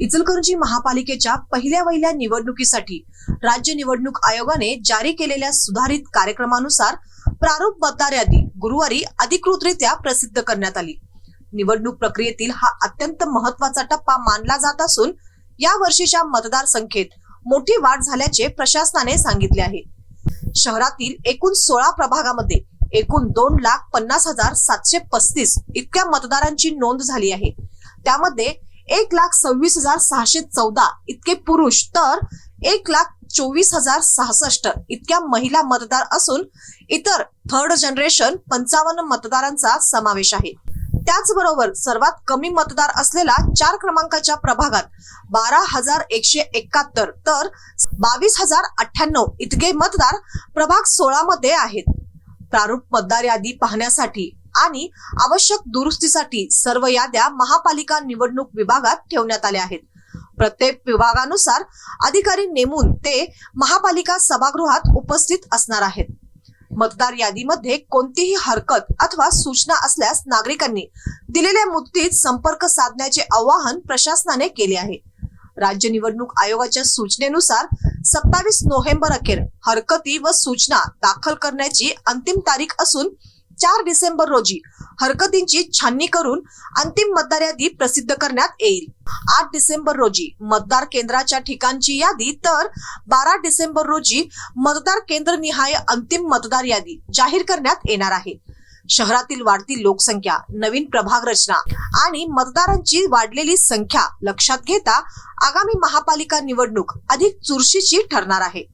इचलकरंजी महापालिकेच्या पहिल्या वहिल्या निवडणुकीसाठी राज्य निवडणूक आयोगाने जारी केलेल्या सुधारित कार्यक्रमानुसार प्रारूप मतदार यादी गुरुवारी अधिकृतरित्या प्रसिद्ध करण्यात आली. निवडणूक प्रक्रियेतील हा अत्यंत महत्त्वाचा टप्पा मानला जात असून या वर्षीच्या मतदार संख्येत मोठी वाढ झाल्याचे प्रशासनाने सांगितले आहे. शहरातील एकूण सोळा प्रभागामध्ये एकूण दोन लाख पन्नास हजार सातशे पस्तीस इतक्या मतदारांची नोंद झाली आहे. त्यामध्ये एक लाख सव्वीस हजार सहाशे चौदा इतके पुरुष तर एक लाख चोवीस हजार सहासष्ट इतक्या महिला मतदार असून इतर थर्ड जनरेशन पंचावन्न मतदारांचा समावेश आहे. त्याचबरोबर सर्वात कमी मतदार असलेला चार क्रमांकाच्या प्रभागात बारा हजार एकशे एकाहत्तर तर बावीस हजार अठ्ठ्याण्णव इतके मतदार प्रभाग सोळा मध्ये आहेत. प्रारूप मतदार यादी पाहण्यासाठी आणि आवश्यक दुरुस्तीसाठी सर्व याद्या महापालिका निवडणूक विभागात ठेवण्यात आल्या आहेत. प्रत्येक विभागानुसार अधिकारी नेमून ते महापालिका सभागृहात उपस्थित असणार आहेत. मतदार यादीमध्ये कोणतीही हरकत अथवा सूचना असल्यास नागरिकांनी दिलेल्या मुदतीत संपर्क साधण्याचे आवाहन प्रशासनाने केले आहे. राज्य निवडणूक आयोगाच्या सूचनेनुसार सत्तावीस नोव्हेंबर अखेर हरकती व सूचना दाखल करण्याची अंतिम तारीख असून चार डिसेंबर रोजी हरकतींची छाननी करून अंतिम मतदार यादी प्रसिद्ध करण्यात येईल. आठ डिसेंबर रोजी मतदार केंद्राच्या ठिकाणची यादी तर बारा डिसेंबर रोजी मतदार केंद्र निहाय अंतिम मतदार यादी जाहीर करण्यात येणार आहे. शहरातील वाढती लोकसंख्या नवीन प्रभाग रचना आणि मतदारांची वाढलेली संख्या लक्षात घेता आगामी महापालिका निवडणूक अधिक चुरशीची ठरणार आहे.